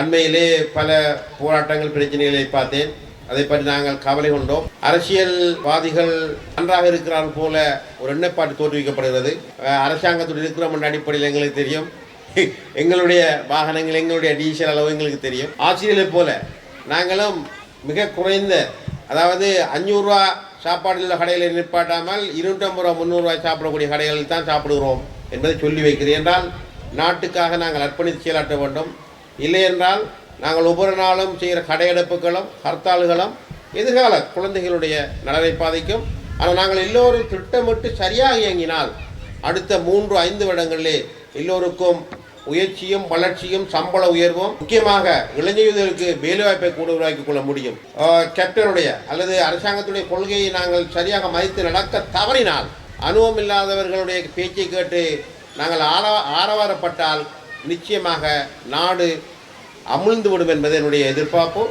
அண்மையிலே பல போராட்டங்கள் பிரச்சனைகளை பார்த்தேன். அதை பற்றி நாங்கள் கவலை கொண்டோம். அரசியல்வாதிகள் நன்றாக இருக்கிறார் போல ஒரு எண்ணப்பாட்டு தோற்றுவிக்கப்படுகிறது. அரசாங்கத்துடன் இருக்கிறோம் என்ற அடிப்படையில் எங்களுக்கு தெரியும். எங்களுடைய வாகனங்கள் எங்களுடைய டீசல் அளவு எங்களுக்கு தெரியும். ஆசிரியர்களைப் போல நாங்களும் மிக குறைந்த அதாவது அஞ்சூறுரூவா சாப்பாடு உள்ள கடைகளில் நிற்பாட்டாமல் இருநூற்றம்பது ரூபா முந்நூறுரூவா சாப்பிடக்கூடிய கடைகளில் தான் சாப்பிடுகிறோம் என்பதை சொல்லி வைக்கிறேன் என்றால் நாட்டுக்காக நாங்கள் அர்ப்பணித்து செயலாற்ற வேண்டும். இல்லையென்றால் நாங்கள் ஒவ்வொரு நாளும் செய்கிற கடையெடுப்புகளும் ஹர்த்தால்களும் எதிர்கால குழந்தைகளுடைய நலனை பாதிக்கும். ஆனால் நாங்கள் எல்லோரும் திட்டமிட்டு சரியாக இயங்கினால் அடுத்த மூன்று ஐந்து வருடங்களிலே எல்லோருக்கும் உயர்ச்சியும் வளர்ச்சியும் சம்பள உயர்வும் முக்கியமாக இளைஞர்களுக்கு வேலைவாய்ப்பை கூட உருவாக்கிக் கொள்ள முடியும். கேப்டனுடைய அல்லது அரசாங்கத்துடைய கொள்கையை நாங்கள் சரியாக மதித்து நடக்க தவறினால் அனுபவம் இல்லாதவர்களுடைய பேச்சை கேட்டு நாங்கள் ஆர ஆரவாரப்பட்டால் நிச்சயமாக நாடு அமிழ்ந்து விடும் என்பது என்னுடைய எதிர்பார்ப்பு.